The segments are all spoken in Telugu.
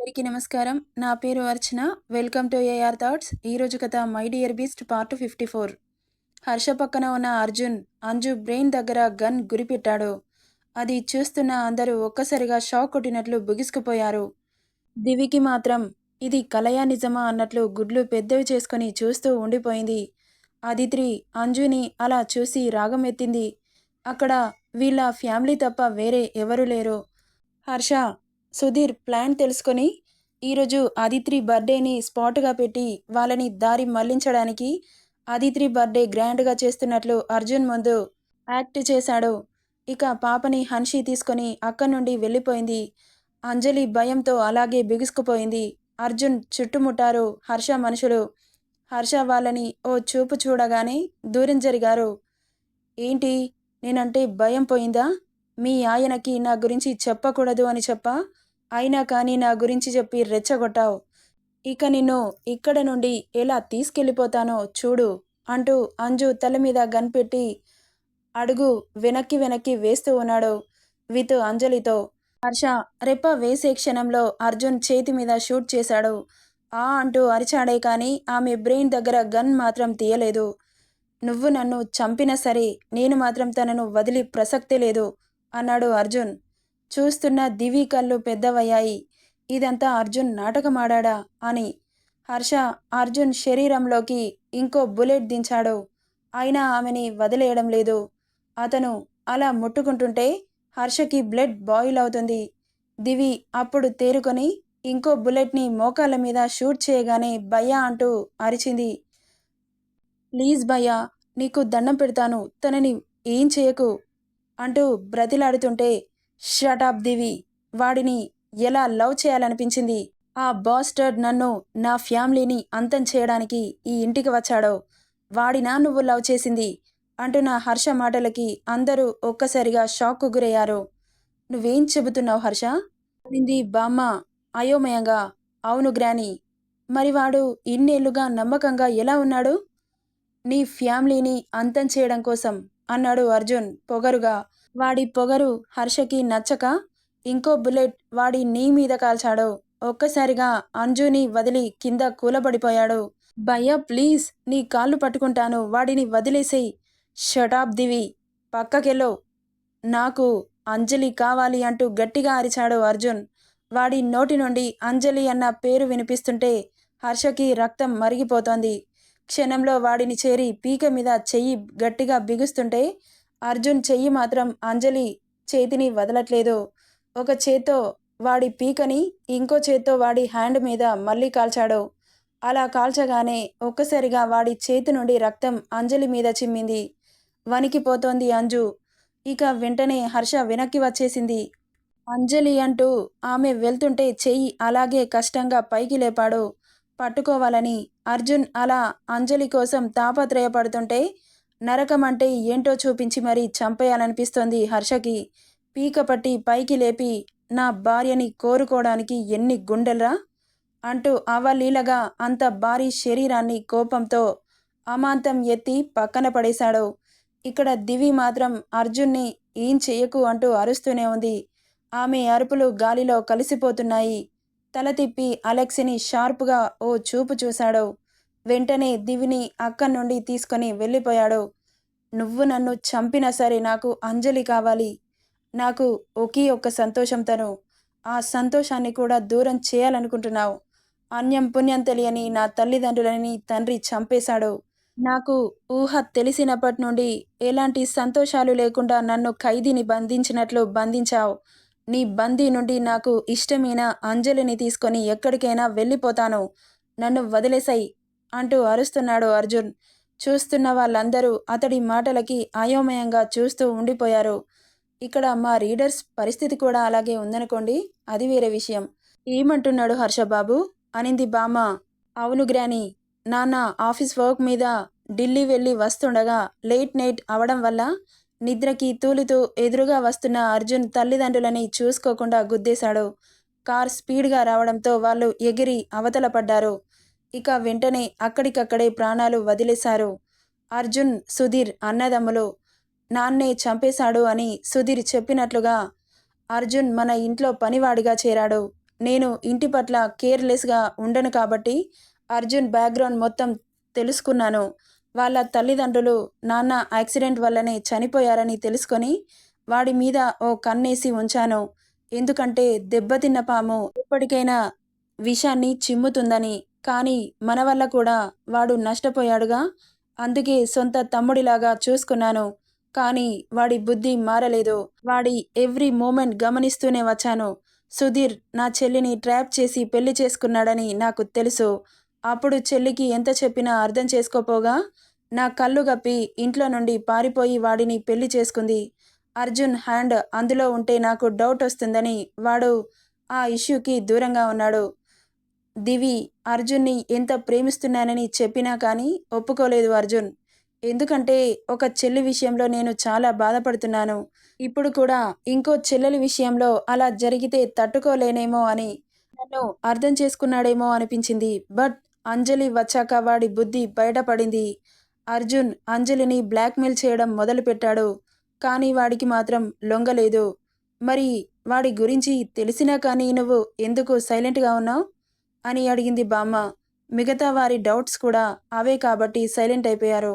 అందరికీ నమస్కారం. నా పేరు Archana. Welcome to AR thoughts ఈరోజు కథ my dear beast part fifty four. Harsha పక్కన ఉన్న అర్జున్ అంజు బ్రెయిన్ దగ్గర గన్ గురిపెట్టాడు. అది చూస్తున్న అందరూ ఒక్కసారిగా షాక్ కొట్టినట్లు బిగుసుకుపోయారు. దివికి మాత్రం ఇది కలయా నిజమా అన్నట్లు గుడ్లు పెద్దవి చేసుకొని చూస్తూ ఉండిపోయింది. అదిత్రి అంజుని అలా చూసి రాగం ఎత్తింది. అక్కడ వీళ్ళ ఫ్యామిలీ తప్ప వేరే ఎవరు లేరు. హర్ష సుధీర్ ప్లాన్ తెలుసుకొని ఈరోజు ఆదిత్రి బర్త్డేని స్పాట్గా పెట్టి వాళ్ళని దారి మళ్ళించడానికి ఆదిత్రి బర్త్డే గ్రాండ్గా చేస్తున్నట్లు అర్జున్ ముందు యాక్ట్ చేశాడు. ఇక పాపని హన్షి తీసుకొని అక్కడి నుండి వెళ్ళిపోయింది. అంజలి భయంతో అలాగే బిగుసుకుపోయింది. అర్జున్ చుట్టుముట్టారు హర్ష మనుషులు. హర్ష వాళ్ళని ఓ చూపు చూడగానే దూరం జరిగారు. ఏంటి? నేనంటే భయం పోయిందా? మీ ఆయనకి నా గురించి చెప్పకూడదు అని చెప్పా? అయినా కానీ నా గురించి చెప్పి రెచ్చగొట్టావు. ఇక నిన్ను ఇక్కడ నుండి ఎలా తీసుకెళ్ళిపోతానో చూడు అంటూ అంజు తల మీద గన్పెట్టి అడుగు వెనక్కి వెనక్కి వేస్తూ ఉన్నాడు విత్ అంజలితో. హర్ష రెప్ప వేసే క్షణంలో అర్జున్ చేతి మీద షూట్ చేశాడు. ఆ అంటూ అరిచాడే కానీ ఆమె బ్రెయిన్ దగ్గర గన్ మాత్రం తీయలేదు. నువ్వు నన్ను చంపినా సరే నేను మాత్రం తనను వదిలి ప్రసక్తే లేదు అన్నాడు అర్జున్. చూస్తున్న దివి కళ్ళు పెద్దవయ్యాయి. ఇదంతా అర్జున్ నాటకమాడా అని. హర్ష అర్జున్ శరీరంలోకి ఇంకో బుల్లెట్ దించాడు. అయినా ఆమెని వదిలేయడం లేదు. అతను అలా ముట్టుకుంటుంటే హర్షకి బ్లడ్ బాయిల్ అవుతుంది. దివి అప్పుడు తేరుకొని ఇంకో బుల్లెట్ని మోకాళ్ళ మీద షూట్ చేయగానే భయ్యా అంటూ అరిచింది. ప్లీజ్ భయ్యా నీకు దండం పెడతాను. తనని ఏం చేయకు అంటూ బ్రతిలాడుతుంటే షటాప్ దివి వాడిని ఎలా లవ్ చేయాలనిపించింది? ఆ బాస్టర్డ్ నన్ను నా ఫ్యామిలీని అంతం చేయడానికి ఈ ఇంటికి వచ్చాడో. వాడినా నువ్వు లవ్ చేసింది? అంటూ నా హర్ష మాటలకి అందరూ ఒక్కసారిగా షాక్కు గురయ్యారు. నువ్వేం చెబుతున్నావు హర్ష? నింది బామ్మ అయోమయంగా. అవును గ్రాని మరి వాడు ఇన్నేళ్ళుగా నమ్మకంగా ఎలా ఉన్నాడు? నీ ఫ్యామిలీని అంతం చేయడం కోసం అన్నాడు అర్జున్ పొగరుగా. వాడి పొగరు హర్షకి నచ్చక ఇంకో బుల్లెట్ వాడి నీ మీద కాల్చాడు. ఒక్కసారిగా అంజుని వదిలి కింద కూలబడిపోయాడు. భయ్యా ప్లీజ్ నీ కాళ్ళు పట్టుకుంటాను. వాడిని వదిలేసేయి. షటాప్ దివి పక్కకెళ్ళో. నాకు అంజలి కావాలి అంటూ గట్టిగా అరిచాడు అర్జున్. వాడి నోటి నుండి అంజలి అన్న పేరు వినిపిస్తుంటే హర్షకి రక్తం మరిగిపోతోంది. క్షణంలో వాడిని చేరి పీక మీద చెయ్యి గట్టిగా బిగుస్తుంటే అర్జున్ చెయ్యి మాత్రం అంజలి చేతిని వదలట్లేదు. ఒక చేత్తో వాడి పీకని ఇంకో చేత్తో వాడి హ్యాండ్ మీద మళ్ళీ కాల్చాడు. అలా కాల్చగానే ఒక్కసారిగా వాడి చేతి నుండి రక్తం అంజలి మీద చిమ్మింది. వణికిపోతోంది అంజు. ఇక వెంటనే హర్ష వెనక్కి వచ్చేసింది. అంజలి అంటూ ఆమె వెళ్తుంటే చెయ్యి అలాగే కష్టంగా పైకి లేపాడు. పట్టుకోవాలని అర్జున్ అలా అంజలి కోసం తాపత్రయపడుతుంటే నరకం అంటే ఏంటో చూపించి మరీ చంపేయాలనిపిస్తోంది హర్షకి. పీక పట్టి పైకి లేపి నా భార్యని కోరుకోవడానికి ఎన్ని గుండెలరా? అంటూ అవలీలగా అంత భారీ శరీరాన్ని కోపంతో అమాంతం ఎత్తి పక్కన పడేశాడు. ఇక్కడ దివి మాత్రం అర్జున్ని ఏం చెయ్యకు అంటూ అరుస్తూనే ఉంది. ఆమె అరుపులు గాలిలో కలిసిపోతున్నాయి. తల తిప్పి అలెక్సిని షార్ప్గా ఓ చూపు చూశాడు. వెంటనే దివిని అక్కడి నుండి తీసుకొని వెళ్ళిపోయాడు. నువ్వు నన్ను చంపినా సరే నాకు అంజలి కావాలి. నాకు ఒకే ఒక్క సంతోషం తను. ఆ సంతోషాన్ని కూడా దూరం చేయాలనుకుంటున్నావు. అన్యం పుణ్యం తెలియని నా తల్లిదండ్రులని తండ్రి చంపేశాడు. నాకు ఊహ తెలిసినప్పటి నుండి ఎలాంటి సంతోషాలు లేకుండా నన్ను ఖైదీని బంధించినట్లు బంధించావు. నీ బందీ నుండి నాకు ఇష్టమైన అంజలిని తీసుకొని ఎక్కడికైనా వెళ్ళిపోతాను. నన్ను వదిలేసాయి అంటూ అరుస్తున్నాడు అర్జున్. చూస్తున్న వాళ్ళందరూ అతడి మాటలకి అయోమయంగా చూస్తూ ఉండిపోయారు. ఇక్కడ మా రీడర్స్ పరిస్థితి కూడా అలాగే ఉందనుకోండి అది వేరే విషయం. ఏమంటున్నాడు హర్షబాబు? అనింది బామ్మ. అవును గ్రాని. నాన్న ఆఫీస్ వర్క్ మీద ఢిల్లీ వెళ్ళి వస్తుండగా లేట్ నైట్ అవడం వల్ల నిద్రకి తూలుతూ ఎదురుగా వస్తున్న అర్జున్ తల్లిదండ్రులని చూసుకోకుండా గుద్దేశాడు. కార్ స్పీడ్గా రావడంతో వాళ్ళు ఎగిరి అవతల పడ్డారు. ఇక వెంటనే అక్కడికక్కడే ప్రాణాలు వదిలేశారు. అర్జున్ సుధీర్ అన్నదమ్ములు నాన్నే చంపేశాడు అని సుధీర్ చెప్పినట్లుగా అర్జున్ మన ఇంట్లో పనివాడిగా చేరాడు. నేను ఇంటి పట్ల కేర్లెస్గా ఉండను కాబట్టి అర్జున్ బ్యాక్గ్రౌండ్ మొత్తం తెలుసుకున్నాను. వాళ్ళ తల్లిదండ్రులు నాన్న యాక్సిడెంట్ వల్లనే చనిపోయారని తెలుసుకొని వాడి మీద ఓ కన్నేసి ఉంచాను. ఎందుకంటే దెబ్బతిన్న పాము ఎప్పటికైనా విషాన్ని చిమ్ముతుందని కానీ మన వల్ల కూడా వాడు నష్టపోయాడుగా. అందుకే సొంత తమ్ముడిలాగా చూసుకున్నాను. కానీ వాడి బుద్ధి మారలేదు. వాడి ఎవ్రీ మూమెంట్ గమనిస్తూనే వచ్చాను. సుధీర్ నా చెల్లిని ట్రాప్ చేసి పెళ్ళి చేసుకున్నాడని నాకు తెలుసు. అప్పుడు చెల్లికి ఎంత చెప్పినా అర్థం చేసుకోపోగా నా కళ్ళు గప్పి ఇంట్లో నుండి పారిపోయి వాడిని పెళ్ళి చేసుకుంది. అర్జున్ హ్యాండ్ అందులో ఉంటే నాకు డౌట్ వస్తుందని వాడు ఆ ఇష్యూకి దూరంగా ఉన్నాడు. దివి అర్జున్ని ఎంత ప్రేమిస్తున్నానని చెప్పినా కానీ ఒప్పుకోలేదు అర్జున్. ఎందుకంటే ఒక చెల్లి విషయంలో నేను చాలా బాధపడుతున్నాను. ఇప్పుడు కూడా ఇంకో చెల్లెలి విషయంలో అలా జరిగితే తట్టుకోలేనేమో అని నన్ను అర్థం చేసుకున్నాడేమో అనిపించింది. బట్ అంజలి వచ్చాక వాడి బుద్ధి బయటపడింది. అర్జున్ అంజలిని బ్లాక్మెయిల్ చేయడం మొదలుపెట్టాడు. కానీ వాడికి మాత్రం లొంగలేదు. మరి వాడి గురించి తెలిసినా కానీ నువ్వు ఎందుకు సైలెంట్గా ఉన్నావు? అని అడిగింది బామ్మ. మిగతా వారి డౌట్స్ కూడా అవే కాబట్టి సైలెంట్ అయిపోయారు.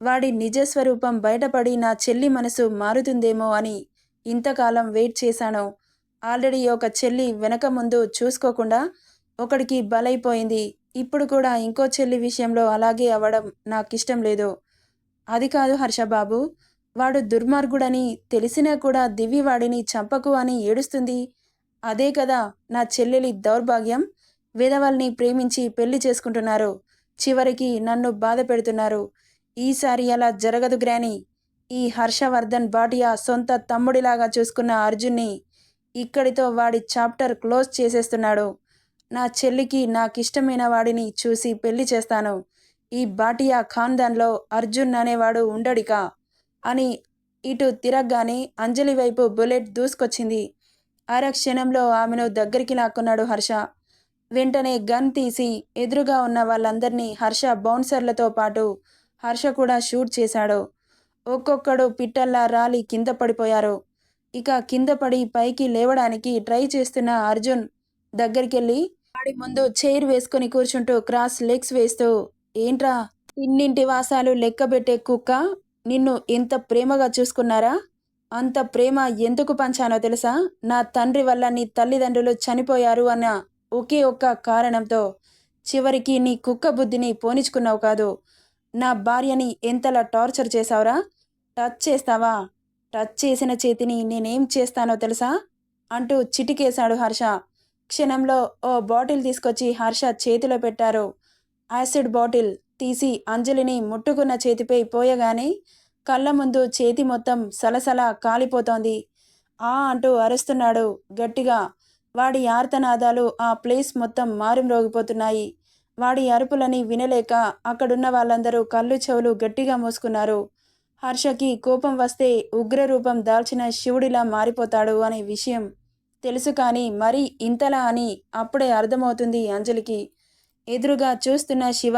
వాడి నిజస్వరూపం బయటపడి నా చెల్లి మనసు మారుతుందేమో అని ఇంతకాలం వెయిట్ చేశాను. ఆల్రెడీ ఒక చెల్లి వెనక ముందు చూసుకోకుండా ఒకడికి బలైపోయింది. ఇప్పుడు కూడా ఇంకో చెల్లి విషయంలో అలాగే అవ్వడం నాకు ఇష్టం లేదు. అది కాదు హర్షబాబు వాడు దుర్మార్గుడని తెలిసినా కూడా దివ్య వాడిని చంపకు అని ఏడుస్తుంది. అదే కదా నా చెల్లెలి దౌర్భాగ్యం. విధవల్ని ప్రేమించి పెళ్ళి చేసుకుంటున్నారు. చివరికి నన్ను బాధ పెడుతున్నారు. ఈసారి అలా జరగదు గ్రాని. ఈ హర్షవర్ధన్ బాటియా సొంత తమ్ముడిలాగా చూసుకున్న అర్జున్ని ఇక్కడితో వాడి చాప్టర్ క్లోజ్ చేసేస్తున్నాడు. నా చెల్లికి నాకిష్టమైన వాడిని చూసి పెళ్ళి చేస్తాను. ఈ బాటియా ఖాన్దాన్లో అర్జున్ అనేవాడు ఉండడిక అని ఇటు తిరగగానే అంజలి వైపు బుల్లెట్ దూసుకొచ్చింది. అరక్షణంలో ఆమెను దగ్గరికి లాక్కున్నాడు హర్ష. వెంటనే గన్ తీసి ఎదురుగా ఉన్న వాళ్ళందరినీ హర్ష బౌన్సర్లతో పాటు హర్ష కూడా షూట్ చేశాడు. ఒక్కొక్కడు పిట్టల్లా రాలి కింద పడిపోయారు. ఇక కింద పడి పైకి లేవడానికి ట్రై చేస్తున్న అర్జున్ దగ్గరికెళ్ళి వాడి ముందు చైర్ వేసుకుని కూర్చుంటూ క్రాస్ లెగ్స్ వేస్తూ ఏంట్రా ఇన్నింటి వాసాలు లెక్కబెట్టే కుక్క? నిన్ను ఎంత ప్రేమగా చూసుకున్నారా? అంత ప్రేమ ఎందుకు పంచానో తెలుసా? నా తండ్రి వల్ల నీ తల్లిదండ్రులు చనిపోయారు అన్న ఒకే ఒక్క కారణంతో చివరికి నీ కుక్క బుద్ధిని పోనిచ్చుకున్నావు కాదు. నా భార్యని ఎంతలా టార్చర్ చేశావురా? టచ్ చేస్తావా? టచ్ చేసిన చేతిని నేనేం చేస్తానో తెలుసా? అంటూ చిటికేశాడు హర్ష. క్షణంలో ఓ బాటిల్ తీసుకొచ్చి హర్ష చేతిలో పెట్టారు. యాసిడ్ బాటిల్ తీసి అంజలిని ముట్టుకున్న చేతిపై పోయగానే కళ్ళ ముందు చేతి మొత్తం సలసల కాలిపోతోంది. ఆ అంటూ అరుస్తున్నాడు గట్టిగా. వాడి ఆర్తనాదాలు ఆ ప్లేస్ మొత్తం మారుమ్రోగిపోతున్నాయి. వాడి అరుపులని వినలేక అక్కడున్న వాళ్ళందరూ కళ్ళు చెవులు గట్టిగా మూసుకున్నారు. హర్షకి కోపం వస్తే ఉగ్రరూపం దాల్చిన శివుడిలా మారిపోతాడు అనే విషయం తెలుసు కానీ మరీ ఇంతలా అని అప్పుడే అర్థమవుతుంది అంజలికి. ఎదురుగా చూస్తున్న శివ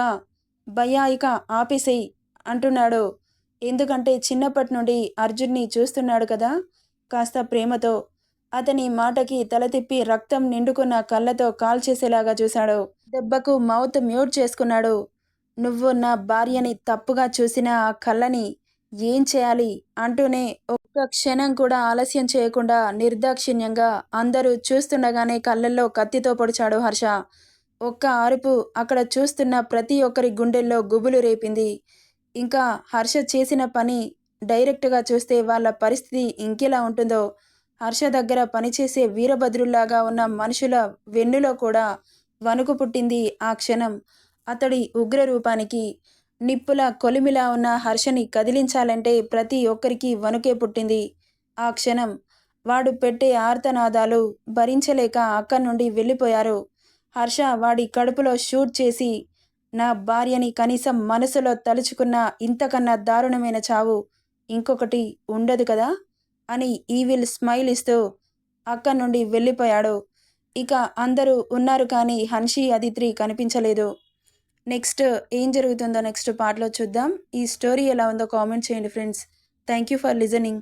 భయ్యా ఇక ఆపేసేయి అంటున్నాడు. ఎందుకంటే చిన్నప్పటి నుండి అర్జున్ని చూస్తున్నాడు కదా కాస్త ప్రేమతో. అతని మాటకి తల తిప్పి రక్తం నిండుకున్న కళ్ళతో కాల్ చేసేలాగా చూశాడు. దెబ్బకు మౌత్ మ్యూట్ చేసుకున్నాడు. నువ్వు నా భార్యని తప్పుగా చూసిన ఆ కళ్ళని ఏం చేయాలి అంటూనే ఒక్క క్షణం కూడా ఆలస్యం చేయకుండా నిర్దాక్షిణ్యంగా అందరూ చూస్తుండగానే కళ్ళల్లో కత్తితో పొడిచాడు హర్ష. ఒక్క అరుపు అక్కడ చూస్తున్న ప్రతి ఒక్కరి గుండెల్లో గుబులు రేపింది. ఇంకా హర్ష చేసిన పని డైరెక్ట్గా చూస్తే వాళ్ళ పరిస్థితి ఇంకెలా ఉంటుందో హర్ష దగ్గర పనిచేసే వీరభద్రుల్లాగా ఉన్న మనుషుల వెన్నులో కూడా వణుకు పుట్టింది ఆ క్షణం. అతడి ఉగ్ర రూపానికి నిప్పుల కొలిమిలా ఉన్న హర్షని కదిలించాలంటే ప్రతి ఒక్కరికి వణుకే పుట్టింది ఆ క్షణం. వాడు పెట్టే ఆర్తనాదాలు భరించలేక అక్కడి నుండి వెళ్ళిపోయారు. హర్ష వాడి కడుపులో షూట్ చేసి నా భార్యని కనీసం మనసులో తలుచుకున్న ఇంతకన్నా దారుణమైన చావు ఇంకొకటి ఉండదు కదా? అని ఈవిల్ స్మైల్ ఇస్తూ అక్కడి నుండి వెళ్ళిపోయాడు. ఇక అందరూ ఉన్నారు కానీ హన్షి అదిత్రి కనిపించలేదు. నెక్స్ట్ ఏం జరుగుతుందో నెక్స్ట్ పార్ట్లో చూద్దాం. ఈ స్టోరీ ఎలా ఉందో కామెంట్ చేయండి friends. Thank you for listening.